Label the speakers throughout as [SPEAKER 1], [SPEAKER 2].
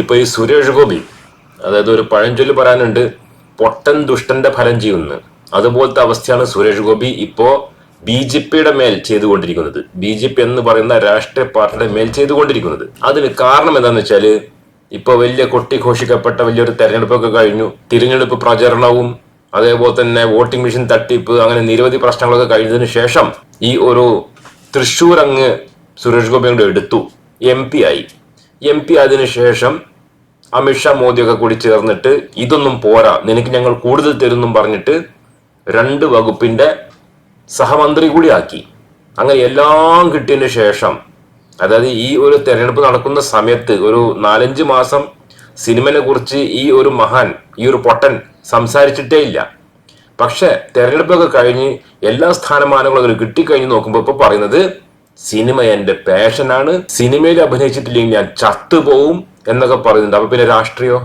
[SPEAKER 1] ഇപ്പൊ ഈ സുരേഷ് ഗോപി അതായത് ഒരു പഴഞ്ചൊല്ല് പറയാനുണ്ട് പൊട്ടൻ ദുഷ്ടന്റെ ഫലം ചെയ്യുന്ന. അതുപോലത്തെ അവസ്ഥയാണ് സുരേഷ് ഗോപി ഇപ്പോ ബി ജെ പിയുടെ മേൽ ചെയ്തുകൊണ്ടിരിക്കുന്നത്. ബി ജെ പി എന്ന് പറയുന്ന രാഷ്ട്രീയ പാർട്ടിയുടെ മേൽ ചെയ്തുകൊണ്ടിരിക്കുന്നത്. അതിന് കാരണം എന്താണെന്ന് വെച്ചാൽ ഇപ്പൊ വലിയ കൊട്ടിഘോഷിക്കപ്പെട്ട വലിയൊരു തെരഞ്ഞെടുപ്പൊക്കെ കഴിഞ്ഞു. തിരഞ്ഞെടുപ്പ് പ്രചരണവും അതേപോലെ തന്നെ വോട്ടിംഗ് മെഷീൻ തട്ടിപ്പ് അങ്ങനെ നിരവധി പ്രശ്നങ്ങളൊക്കെ കഴിഞ്ഞതിന് ശേഷം ഈ ഒരു തൃശൂർ അങ്ങ് സുരേഷ് ഗോപി അങ്ങോട്ട് എടുത്തു. എം പി ആയി. എം പി അതിനുശേഷം അമിത്ഷാ മോദിയൊക്കെ കൂടി ചേർന്നിട്ട് ഇതൊന്നും പോരാ. നിനക്ക് ഞങ്ങൾ കൂടുതൽ തരുന്നും പറഞ്ഞിട്ട് രണ്ട് വകുപ്പിന്റെ സഹമന്ത്രി കൂടി ആക്കി. അങ്ങനെ എല്ലാം കിട്ടിയതിന് ശേഷം അതായത് ഈ ഒരു തെരഞ്ഞെടുപ്പ് നടക്കുന്ന സമയത്ത് ഒരു നാലഞ്ച് മാസം സിനിമനെ കുറിച്ച് ഈ ഒരു മഹാൻ ഈ ഒരു പൊട്ടൻ സംസാരിച്ചിട്ടേ ഇല്ല. പക്ഷെ തെരഞ്ഞെടുപ്പൊക്കെ കഴിഞ്ഞ് എല്ലാ സ്ഥാനമാനങ്ങളും കിട്ടിക്കഴിഞ്ഞ് നോക്കുമ്പോൾ ഇപ്പൊ പറയുന്നത് സിനിമ എന്റെ പാഷനാണ്. സിനിമയിൽ അഭിനയിച്ചിട്ടില്ലെങ്കിൽ ഞാൻ ചത്തുപോവും എന്നൊക്കെ പറയുന്നുണ്ട്. അപ്പൊ പിന്നെ രാഷ്ട്രീയോ?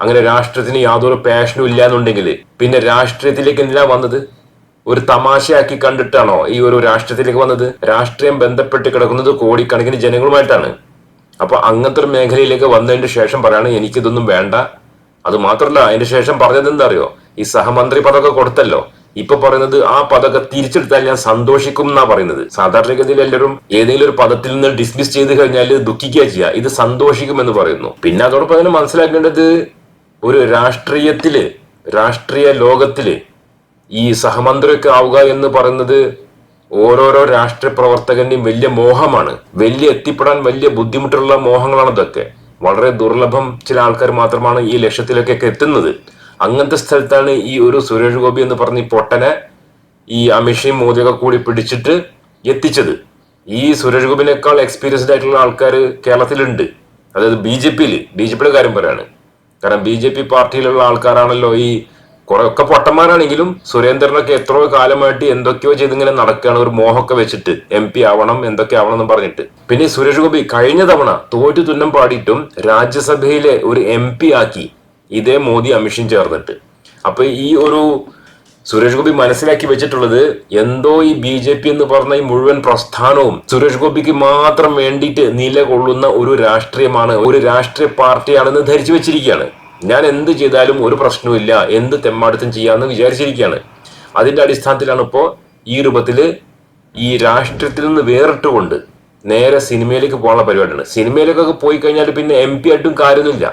[SPEAKER 1] അങ്ങനെ രാഷ്ട്രീയത്തിന് യാതൊരു പാഷനും ഇല്ല എന്നുണ്ടെങ്കിൽ പിന്നെ രാഷ്ട്രീയത്തിലേക്ക് എന്തിനാ വന്നത്? ഒരു തമാശയാക്കി കണ്ടിട്ടാണോ ഈ ഒരു രാഷ്ട്രീയത്തിലേക്ക് വന്നത്? രാഷ്ട്രീയം ബന്ധപ്പെട്ട് കിടക്കുന്നത് കോടിക്കണക്കിന് ജനങ്ങളുമായിട്ടാണ്. അപ്പൊ അങ്ങനത്തെ ഒരു മേഖലയിലേക്ക് വന്നതിന് ശേഷം പറയാണ് എനിക്കിതൊന്നും വേണ്ട. അത് മാത്രമല്ല അതിന് ശേഷം പറഞ്ഞത് എന്താ അറിയോ? ഈ സഹമന്ത്രി പദമൊക്കെ കൊടുത്തല്ലോ. ഇപ്പൊ പറയുന്നത് ആ പദമൊക്കെ തിരിച്ചെടുത്താൽ ഞാൻ സന്തോഷിക്കും എന്നാ പറയുന്നത്. സാധാരണഗതിയിൽ എല്ലാവരും ഏതെങ്കിലും ഒരു പദത്തിൽ നിന്ന് ഡിസ്മിസ് ചെയ്ത് കഴിഞ്ഞാൽ ദുഃഖിക്കുക ചെയ്യുക ഇത് സന്തോഷിക്കും എന്ന് പറയുന്നു. പിന്നെ അതോടൊപ്പം തന്നെ മനസ്സിലാക്കേണ്ടത് ഒരു രാഷ്ട്രീയത്തിൽ രാഷ്ട്രീയ ലോകത്തിൽ ഈ സഹമന്ത്രിയൊക്കെ ആവുക എന്ന് പറയുന്നത് ഓരോരോ രാഷ്ട്രീയ പ്രവർത്തകന്റെയും വലിയ മോഹമാണ്. വലിയ എത്തിപ്പെടാൻ വലിയ ബുദ്ധിമുട്ടുള്ള മോഹങ്ങളാണ് ഇതൊക്കെ. വളരെ ദുർലഭം ചില ആൾക്കാർ മാത്രമാണ് ഈ ലക്ഷ്യത്തിലേക്കൊക്കെ എത്തുന്നത്. അങ്ങനത്തെ സ്ഥലത്താണ് ഈ ഒരു സുരേഷ് ഗോപി എന്ന് പറഞ്ഞ ഈ പൊട്ടനെ ഈ അമിത്ഷയും മോദിയൊക്കെ കൂടി പിടിച്ചിട്ട് എത്തിച്ചത്. ഈ സുരേഷ് ഗോപിനേക്കാൾ എക്സ്പീരിയൻസ്ഡ് ആയിട്ടുള്ള ആൾക്കാർ കേരളത്തിലുണ്ട്. അതായത് ബി ജെ പിയിൽ ബി ജെ പിയുടെ കാര്യം പറയാണ്. കാരണം ബി ജെ പി പാർട്ടിയിലുള്ള ആൾക്കാരാണല്ലോ ഈ കുറെ ഒക്കെ പൊട്ടന്മാരാണെങ്കിലും സുരേന്ദ്രനൊക്കെ എത്രയോ കാലമായിട്ട് എന്തൊക്കെയോ ചെയ്തിങ്ങനെ നടക്കുകയാണ് ഒരു മോഹമൊക്കെ വെച്ചിട്ട്. എം പി ആവണം എന്തൊക്കെ ആവണം എന്ന് പറഞ്ഞിട്ട്. പിന്നെ സുരേഷ് ഗോപി കഴിഞ്ഞ തവണ തോറ്റു തുന്നം പാടിയിട്ടും രാജ്യസഭയിലെ ഒരു എം പി ആക്കി. ഇതേ മോദി അമിഷും ചേർന്നിട്ട്. അപ്പൊ ഈ ഒരു സുരേഷ് ഗോപി മനസ്സിലാക്കി വെച്ചിട്ടുള്ളത് എന്തോ ഈ ബി ജെ പി എന്ന് പറഞ്ഞ ഈ മുഴുവൻ പ്രസ്ഥാനവും സുരേഷ് ഗോപിക്ക് മാത്രം വേണ്ടിയിട്ട് നിലകൊള്ളുന്ന ഒരു രാഷ്ട്രീയമാണ് ഒരു രാഷ്ട്രീയ പാർട്ടിയാണെന്ന് ധരിച്ചു വെച്ചിരിക്കുകയാണ്. ഞാൻ എന്ത് ചെയ്താലും ഒരു പ്രശ്നവുമില്ല എന്ത് തെമ്മാടുത്തും ചെയ്യാമെന്ന് വിചാരിച്ചിരിക്കുകയാണ്. അതിന്റെ അടിസ്ഥാനത്തിലാണ് ഇപ്പോൾ ഈ രൂപത്തിൽ ഈ രാഷ്ട്രീയത്തിൽ നിന്ന് വേറിട്ടുകൊണ്ട് നേരെ സിനിമയിലേക്ക് പോകാനുള്ള പരിപാടിയാണ്. സിനിമയിലേക്കൊക്കെ പോയി കഴിഞ്ഞാൽ പിന്നെ എം പി ആയിട്ടും കാര്യമൊന്നുമില്ല.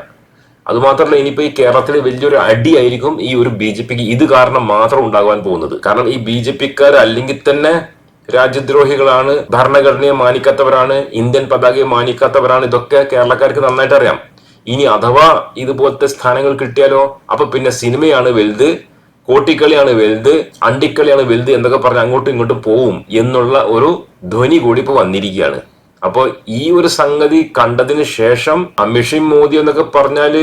[SPEAKER 1] അതുമാത്രമല്ല ഇനിയിപ്പോ ഈ കേരളത്തിൽ വലിയൊരു അടിയായിരിക്കും ഈ ഒരു ബി ജെ പിക്ക് ഇത് കാരണം മാത്രം ഉണ്ടാകാൻ പോകുന്നത്. കാരണം ഈ ബി ജെ പിക്കാർ അല്ലെങ്കിൽ തന്നെ രാജ്യദ്രോഹികളാണ് ഭരണഘടനയെ മാനിക്കാത്തവരാണ് ഇന്ത്യൻ പതാകയെ മാനിക്കാത്തവരാണ് ഇതൊക്കെ കേരളക്കാർക്ക് നന്നായിട്ട് അറിയാം. ഇനി അഥവാ ഇതുപോലത്തെ സ്ഥാനങ്ങൾ കിട്ടിയാലോ അപ്പൊ പിന്നെ സിനിമയാണ് വലുത് കോട്ടിക്കളിയാണ് വലുത് അണ്ടിക്കളിയാണ് വലുത് എന്നൊക്കെ പറഞ്ഞ് അങ്ങോട്ടും ഇങ്ങോട്ടും പോവും എന്നുള്ള ഒരു ധ്വനി കൂടി ഇപ്പൊ വന്നിരിക്കുകയാണ്. അപ്പോൾ ഈ ഒരു സംഗതി കണ്ടതിന് ശേഷം അമിഷി മോദി എന്നൊക്കെ പറഞ്ഞാൽ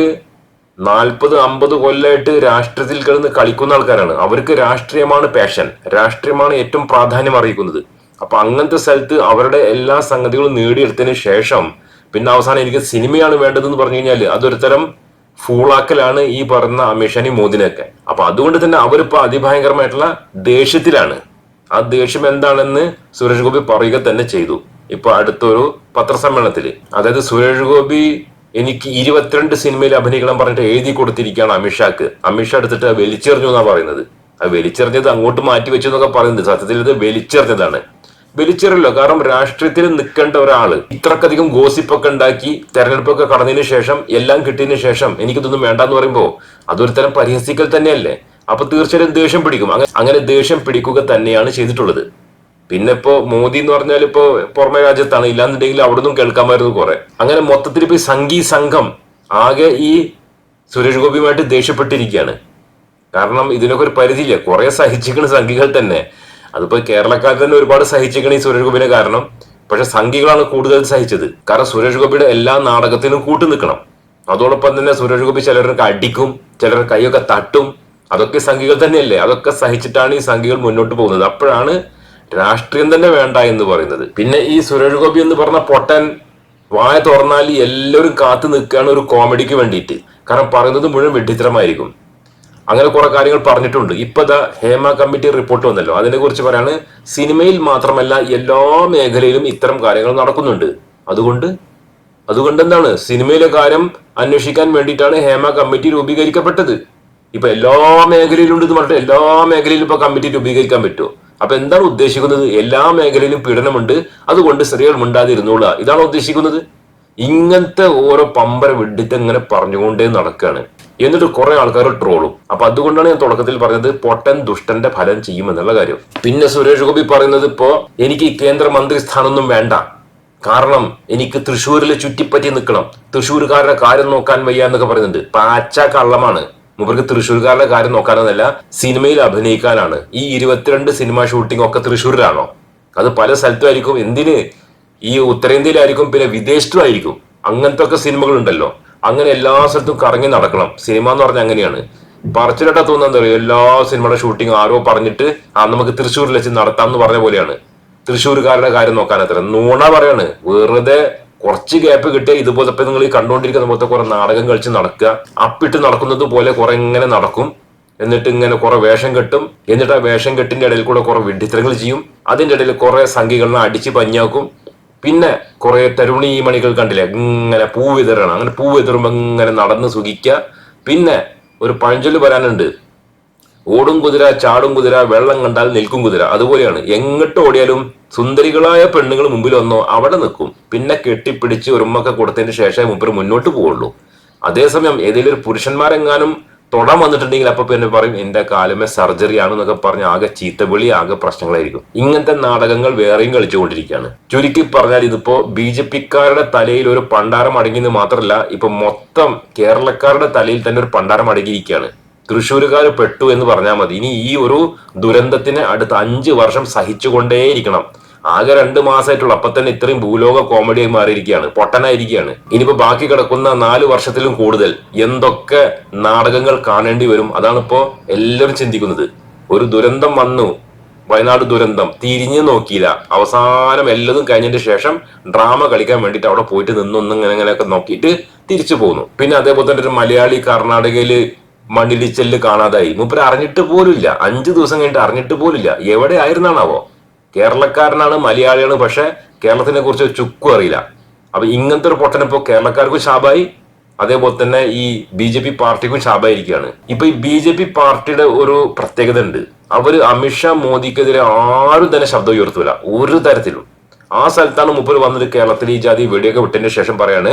[SPEAKER 1] നാൽപ്പത് അമ്പത് കൊല്ലമായിട്ട് രാഷ്ട്രീയത്തിൽ കിടന്ന് കളിക്കുന്ന ആൾക്കാരാണ്. അവർക്ക് രാഷ്ട്രീയമാണ് പാഷൻ രാഷ്ട്രീയമാണ് ഏറ്റവും പ്രാധാന്യം അറിയിക്കുന്നത്. അപ്പൊ അങ്ങനത്തെ സ്ഥലത്ത് അവരുടെ എല്ലാ സംഗതികളും നേടിയെടുത്തതിന് ശേഷം പിന്നെ അവസാനം എനിക്ക് സിനിമയാണ് വേണ്ടതെന്ന് പറഞ്ഞു കഴിഞ്ഞാൽ അതൊരു തരം ഫൂളാക്കലാണ് ഈ പറഞ്ഞ അമിഷാനി മോദിനെയൊക്കെ. അപ്പൊ അതുകൊണ്ട് തന്നെ അവരിപ്പോ അതിഭയങ്കരമായിട്ടുള്ള ദേഷ്യത്തിലാണ്. ആ ദേഷ്യം എന്താണെന്ന് സുരേഷ് ഗോപി പറയുക തന്നെ ചെയ്തു. ഇപ്പൊ അടുത്തൊരു പത്രസമ്മേളനത്തിൽ അതായത് സുരേഷ് ഗോപി എനിക്ക് ഇരുപത്തിരണ്ട് സിനിമയിൽ അഭിനയിക്കണം പറഞ്ഞിട്ട് എഴുതി കൊടുത്തിരിക്കുകയാണ് അമിത്ഷാക്ക് അമിത്ഷാ എടുത്തിട്ട് വലിച്ചെറിഞ്ഞു എന്നാണ് പറയുന്നത്. ആ വലിച്ചെറിഞ്ഞത് അങ്ങോട്ട് മാറ്റി വെച്ചു എന്നൊക്കെ പറയുന്നത് സത്യത്തിൽ ഇത് വലിച്ചെറിഞ്ഞതാണ്. വലിച്ചെറിയല്ലോ. കാരണം രാഷ്ട്രീയത്തിൽ നിൽക്കേണ്ട ഒരാൾ ഇത്രക്കധികം ഗോസിപ്പൊക്കെ ഉണ്ടാക്കി തെരഞ്ഞെടുപ്പൊക്കെ കടന്നതിന് ശേഷം എല്ലാം കിട്ടിയതിന് ശേഷം എനിക്കിതൊന്നും വേണ്ടെന്ന് പറയുമ്പോൾ അതൊരു തരം പരിഹസിക്കൽ തന്നെയല്ലേ? അപ്പൊ തീർച്ചയായും ദേഷ്യം പിടിക്കും. അങ്ങ- അങ്ങനെ ദേഷ്യം പിടിക്കുക തന്നെയാണ് ചെയ്തിട്ടുള്ളത്. പിന്നെ ഇപ്പോ മോദി എന്ന് പറഞ്ഞാൽ ഇപ്പോ പുറമെ രാജ്യത്താണ്. ഇല്ലാന്നുണ്ടെങ്കിൽ അവിടെ നിന്നും കേൾക്കാമായിരുന്നു കുറെ. അങ്ങനെ മൊത്തത്തിൽ ഇപ്പൊ സംഘി സംഘം ആകെ ഈ സുരേഷ് ഗോപിയുമായിട്ട് ദേഷ്യപ്പെട്ടിരിക്കുകയാണ്. കാരണം ഇതിനൊക്കെ ഒരു പരിധിയില്ല? കുറെ സഹിച്ചിക്കണ സംഘികൾ തന്നെ. അതിപ്പോ കേരളക്കാർ തന്നെ ഒരുപാട് സഹിച്ചിക്കണ ഈ സുരേഷ് ഗോപിനെ കാരണം പക്ഷെ സംഘികളാണ് കൂടുതൽ സഹിച്ചത്. കാരണം സുരേഷ് ഗോപിയുടെ എല്ലാ നാടകത്തിനും കൂട്ടു നിൽക്കണം. അതോടൊപ്പം തന്നെ സുരേഷ് ഗോപി ചിലർക്ക് അടിക്കും ചിലർ കൈയൊക്കെ തട്ടും. അതൊക്കെ സംഘികൾ തന്നെയല്ലേ? അതൊക്കെ സഹിച്ചിട്ടാണ് ഈ സംഘികൾ മുന്നോട്ട് പോകുന്നത്. അപ്പോഴാണ് രാഷ്ട്രീയം തന്നെ വേണ്ട എന്ന് പറയുന്നത്. പിന്നെ ഈ സുരേഷ് ഗോപി എന്ന് പറഞ്ഞ പൊട്ടൻ വായ തുറന്നാൽ എല്ലാവരും കാത്തു നിൽക്കുകയാണ് ഒരു കോമഡിക്ക് വേണ്ടിയിട്ട്. കാരണം പറയുന്നത് മുഴുവൻ വെട്ടിത്തരമായിരിക്കും അങ്ങനെ കുറെ കാര്യങ്ങൾ പറഞ്ഞിട്ടുണ്ട്. ഇപ്പൊ ദാ ഹേമ കമ്മിറ്റി റിപ്പോർട്ട് വന്നല്ലോ. അതിനെ കുറിച്ച് പറയാണ് സിനിമയിൽ മാത്രമല്ല എല്ലാ മേഖലയിലും ഇത്തരം കാര്യങ്ങൾ നടക്കുന്നുണ്ട്. അതുകൊണ്ട് അതുകൊണ്ട് എന്താണ് സിനിമയിലെ കാര്യം അന്വേഷിക്കാൻ വേണ്ടിയിട്ടാണ് ഹേമ കമ്മിറ്റി രൂപീകരിക്കപ്പെട്ടത്. ഇപ്പൊ എല്ലാ മേഖലയിലും ഉണ്ട് എന്ന് പറഞ്ഞിട്ട് എല്ലാ മേഖലയിലും ഇപ്പൊ കമ്മിറ്റി രൂപീകരിക്കാൻ പറ്റുമോ? അപ്പൊ എന്താണ് ഉദ്ദേശിക്കുന്നത്? എല്ലാ മേഖലയിലും പീഡനമുണ്ട്. അതുകൊണ്ട് സ്ത്രീകൾ മിണ്ടാതിരുന്നോളുക. ഇതാണ് ഉദ്ദേശിക്കുന്നത്? ഇങ്ങനത്തെ ഓരോ പമ്പര വിഡിത്ത് ഇങ്ങനെ പറഞ്ഞുകൊണ്ടേ നടക്കുകയാണ് എന്നിട്ട് കുറെ ആൾക്കാർ ട്രോളും. അപ്പൊ അതുകൊണ്ടാണ് ഞാൻ തുടക്കത്തിൽ പറഞ്ഞത് പൊട്ടൻ ദുഷ്ടന്റെ ഫലം ചെയ്യുമെന്നുള്ള കാര്യം. പിന്നെ സുരേഷ് ഗോപി പറയുന്നത് ഇപ്പോ എനിക്ക് കേന്ദ്രമന്ത്രി സ്ഥാനമൊന്നും വേണ്ട. കാരണം എനിക്ക് തൃശ്ശൂരിൽ ചുറ്റിപ്പറ്റി നിൽക്കണം. തൃശ്ശൂർക്കാരുടെ കാര്യം നോക്കാൻ വയ്യ എന്നൊക്കെ പറയുന്നുണ്ട്. പാച്ച കള്ളമാണ്. മുമ്പർക്ക് തൃശ്ശൂർക്കാരുടെ കാര്യം നോക്കാനെന്നല്ല സിനിമയിൽ അഭിനയിക്കാനാണ്. ഈ ഇരുപത്തിരണ്ട് സിനിമ ഷൂട്ടിംഗ് ഒക്കെ തൃശ്ശൂരിലാണോ? അത് പല സ്ഥലത്തുമായിരിക്കും. എന്തിന്? ഈ ഉത്തരേന്ത്യയിലായിരിക്കും പിന്നെ വിദേശത്തുമായിരിക്കും. അങ്ങനത്തെ ഒക്കെ സിനിമകൾ ഉണ്ടല്ലോ അങ്ങനെ എല്ലാ സ്ഥലത്തും കറങ്ങി നടക്കണം. സിനിമ എന്ന് പറഞ്ഞാൽ അങ്ങനെയാണ്. പറച്ചിലട്ട തോന്നുന്നത് എന്താ പറയുക എല്ലാ സിനിമയുടെ ഷൂട്ടിംഗ് ആരോ പറഞ്ഞിട്ട് ആ നമുക്ക് തൃശ്ശൂരിൽ വെച്ച് നടത്താം എന്ന് പറഞ്ഞ പോലെയാണ്. തൃശ്ശൂർക്കാരുടെ കാര്യം നോക്കാൻ അത്ര. നൂണ പറയാണ്. വെറുതെ കുറച്ച് ഗ്യാപ്പ് കിട്ടിയ ഇതുപോലെ ഇപ്പൊ നിങ്ങൾ ഈ കണ്ടുകൊണ്ടിരിക്കുന്ന പോലത്തെ കുറെ നാടകം കളിച്ച് നടക്കുക. അപ്പിട്ട് നടക്കുന്നത് പോലെ കുറെ ഇങ്ങനെ നടക്കും. എന്നിട്ട് ഇങ്ങനെ കുറെ വേഷം കെട്ടും. എന്നിട്ട് ആ വേഷം കെട്ടിന്റെ ഇടയിൽ കൂടെ കുറെ വിഡിത്തരങ്ങൾ ചെയ്യും. അതിന്റെ ഇടയിൽ കുറെ സംഖ്യകളിനെ അടിച്ച് പഞ്ഞാക്കും. പിന്നെ കുറെ തരുണി മണികൾ കണ്ടില്ലേ? ഇങ്ങനെ പൂ വിതരണം അങ്ങനെ പൂ വിതറുമ്പോ ഇങ്ങനെ നടന്ന് സുഖിക്കുക പിന്നെ ഒരു പഴഞ്ചൊല്ല് വരാനുണ്ട്. ഓടും കുതിര ചാടും കുതിര വെള്ളം കണ്ടാൽ നിൽക്കും കുതിര. അതുപോലെയാണ് എങ്ങോട്ട് ഓടിയാലും സുന്ദരികളായ പെണ്ണുങ്ങൾ മുമ്പിൽ വന്നോ അവിടെ നിൽക്കും. പിന്നെ കെട്ടിപ്പിടിച്ച് ഒരുമൊക്കെ കൊടുത്തതിന് ശേഷമേ മുമ്പിൽ മുന്നോട്ട് പോവുള്ളൂ. അതേസമയം ഏതെങ്കിലും ഒരു പുരുഷന്മാരെങ്ങാനും തൊടാൻ വന്നിട്ടുണ്ടെങ്കിൽ അപ്പൊ പിന്നെ പറയും എന്റെ കാലമേ സർജറി ആണെന്നൊക്കെ പറഞ്ഞ് ആകെ ചീത്തവിളി ആകെ പ്രശ്നങ്ങളായിരിക്കും. ഇങ്ങനത്തെ നാടകങ്ങൾ വേറെയും കളിച്ചുകൊണ്ടിരിക്കുകയാണ്. ചുരുക്കി പറഞ്ഞാൽ ഇതിപ്പോ ബി ജെ പിക്കാരുടെ തലയിൽ ഒരു പണ്ടാരം അടങ്ങിയെന്ന് മാത്രമല്ല ഇപ്പൊ മൊത്തം കേരളക്കാരുടെ തലയിൽ തന്നെ ഒരു പണ്ടാരം അടങ്ങിയിരിക്കുകയാണ്. തൃശ്ശൂരുകാർ പെട്ടു എന്ന് പറഞ്ഞാൽ മതി. ഇനി ഈ ഒരു ദുരന്തത്തിന് അടുത്ത അഞ്ച് വർഷം സഹിച്ചുകൊണ്ടേയിരിക്കണം. ആകെ രണ്ട് മാസമായിട്ടുള്ള അപ്പൊ തന്നെ ഇത്രയും ഭൂലോക കോമഡിയായി മാറിയിരിക്കുകയാണ്. പൊട്ടനായിരിക്കുകയാണ്. ഇനിയിപ്പോ ബാക്കി കിടക്കുന്ന നാല് വർഷത്തിലും കൂടുതൽ എന്തൊക്കെ നാടകങ്ങൾ കാണേണ്ടി വരും? അതാണ് ഇപ്പോ എല്ലാവരും ചിന്തിക്കുന്നത്. ഒരു ദുരന്തം വന്നു. വയനാട് ദുരന്തം. തിരിഞ്ഞു നോക്കിയില്ല. അവസാനം എല്ലതും കഴിഞ്ഞതിന് ശേഷം ഡ്രാമ കളിക്കാൻ വേണ്ടിട്ട് അവിടെ പോയിട്ട് നിന്നൊന്നും ഇങ്ങനെ ഇങ്ങനെയൊക്കെ നോക്കിയിട്ട് തിരിച്ചു പോന്നു. പിന്നെ അതേപോലെ തന്നെ ഒരു മലയാളി കർണാടകയിൽ മണ്ണിടിച്ചൽ കാണാതായി. മൂപ്പര് അറിഞ്ഞിട്ട് പോലുമില്ല. അഞ്ചു ദിവസം കഴിഞ്ഞിട്ട് അറിഞ്ഞിട്ട് പോലുമില്ല. എവിടെ ആയിരുന്നാണാവോ കേരളക്കാരനാണ് മലയാളിയാണ് പക്ഷെ കേരളത്തിനെ കുറിച്ച് ചുക്കും അറിയില്ല. അപ്പൊ ഇങ്ങനത്തെ ഒരു പൊട്ടനിപ്പോ കേരളക്കാർക്കും ശാപായി അതേപോലെ തന്നെ ഈ ബി ജെ പി പാർട്ടിക്കും ശാപായിരിക്കുകയാണ്. ഇപ്പൊ ഈ ബി ജെ പി പാർട്ടിയുടെ ഒരു പ്രത്യേകത ഉണ്ട്. അവർ അമിത്ഷാ മോദിക്കെതിരെ ആരും തന്നെ ശബ്ദം ഉയർത്തൂല. ഒരു തരത്തിലും. ആ സ്ഥലത്താണ് മുപ്പര് വന്നത് കേരളത്തിൽ ഈ ജാതി വെടിയൊക്കെ വിട്ടതിന് ശേഷം പറയാണ്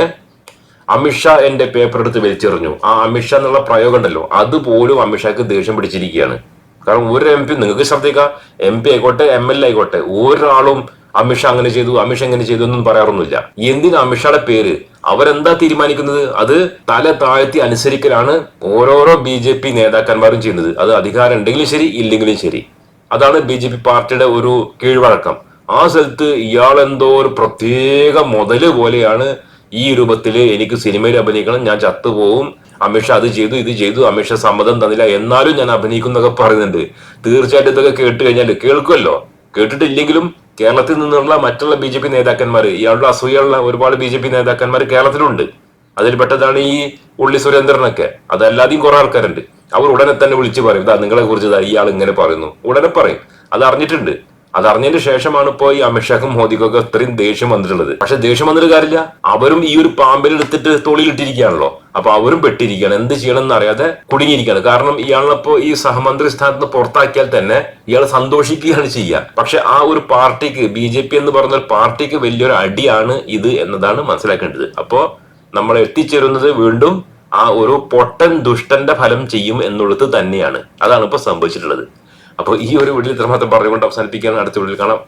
[SPEAKER 1] അമിത്ഷാ എന്റെ പേപ്പർ എടുത്ത് വലിച്ചെറിഞ്ഞു. ആ അമിത്ഷാ എന്നുള്ള പ്രയോഗം ഉണ്ടല്ലോ അതുപോലും അമിത്ഷാക്ക് ദേഷ്യം പിടിച്ചിരിക്കുകയാണ്. കാരണം ഒരു എം പി നിങ്ങൾക്ക് ശ്രദ്ധിക്കാം. എം പി ആയിക്കോട്ടെ എം എൽ എ ആയിക്കോട്ടെ ഒരാളും അമിത്ഷാ അങ്ങനെ ചെയ്തു അമിത്ഷാ അങ്ങനെ ചെയ്തു എന്നും പറയാറൊന്നുമില്ല. എന്തിനാ അമിത്ഷായുടെ പേര്? അവരെന്താ തീരുമാനിക്കുന്നത്? അത് തല താഴ്ത്തി അനുസരിക്കലാണ് ഓരോരോ ബി ജെ പി നേതാക്കന്മാരും ചെയ്യുന്നത്. അത് അധികാരം ഉണ്ടെങ്കിലും ശരി ഇല്ലെങ്കിലും ശരി. അതാണ് ബി ജെ പി പാർട്ടിയുടെ ഒരു കീഴ്വഴക്കം. ആ സ്ഥലത്ത് ഇയാൾ എന്തോ ഒരു പ്രത്യേക മുതൽ പോലെയാണ് ഈ രൂപത്തിൽ എനിക്ക് സിനിമയിൽ അഭിനയിക്കണം ഞാൻ ചത്തുപോകും അമിഷ അത് ചെയ്തു ഇത് ചെയ്തു അമിഷ സമ്മതം തന്നില്ല എന്നാലും ഞാൻ അഭിനയിക്കും എന്നൊക്കെ പറയുന്നുണ്ട്. തീർച്ചയായിട്ടും ഇതൊക്കെ കേട്ട് കഴിഞ്ഞാൽ കേൾക്കുമല്ലോ? കേട്ടിട്ടില്ലെങ്കിലും കേരളത്തിൽ നിന്നുള്ള മറ്റുള്ള ബി ജെ പി നേതാക്കന്മാർ ഇയാളുടെ അസൂയുള്ള ഒരുപാട് ബി ജെ പി നേതാക്കന്മാർ കേരളത്തിലുണ്ട്. അതിൽ പെട്ടതാണ് ഈ ഉള്ളി സുരേന്ദ്രനൊക്കെ. അതല്ലാതെയും കുറെ ആൾക്കാരുണ്ട്. അവർ ഉടനെ തന്നെ വിളിച്ചു പറയും ഇതാ നിങ്ങളെ കുറിച്ച് ഇയാൾ ഇങ്ങനെ പറയുന്നു. ഉടനെ പറയും. അത് അറിഞ്ഞിട്ടുണ്ട്. അത് അറിഞ്ഞതിന് ശേഷമാണ് ഇപ്പോ ഈ അമിത്ഷാക്കും മോദിക്കൊക്കെ ഇത്രയും ദേഷ്യം വന്നിട്ടുള്ളത്. പക്ഷെ ദേഷ്യം വന്നിട്ട് കാര്യമില്ല. അവരും ഈ ഒരു പാമ്പിൽ എടുത്തിട്ട് തോളിലിട്ടിരിക്കുകയാണല്ലോ അപ്പൊ അവരും പെട്ടിരിക്കുകയാണ്. എന്ത് ചെയ്യണം എന്ന് അറിയാതെ കുടുങ്ങിയിരിക്കുകയാണ്. കാരണം ഇയാളിപ്പോ ഈ സഹമന്ത്രി സ്ഥാനത്ത് പുറത്താക്കിയാൽ തന്നെ ഇയാൾ സന്തോഷിക്കുകയാണ് ചെയ്യുക. പക്ഷെ ആ ഒരു പാർട്ടിക്ക് ബി ജെ പി എന്ന് പറഞ്ഞ പാർട്ടിക്ക് വലിയൊരു അടിയാണ് ഇത് എന്നതാണ് മനസ്സിലാക്കേണ്ടത്. അപ്പോ നമ്മൾ എത്തിച്ചേരുന്നത് വീണ്ടും ആ ഒരു പൊട്ടൻ ദുഷ്ടന്റെ ഫലം ചെയ്യും എന്നുള്ളത് തന്നെയാണ്. അതാണ് ഇപ്പൊ സംഭവിച്ചിട്ടുള്ളത്. അപ്പോൾ ഈ ഒരു വീട്ടിൽ ഇത്രമാത്രം പറഞ്ഞുകൊണ്ട് അവസാനിപ്പിക്കുകയാണ് അടുത്ത വീട്ടിൽ കാണാം.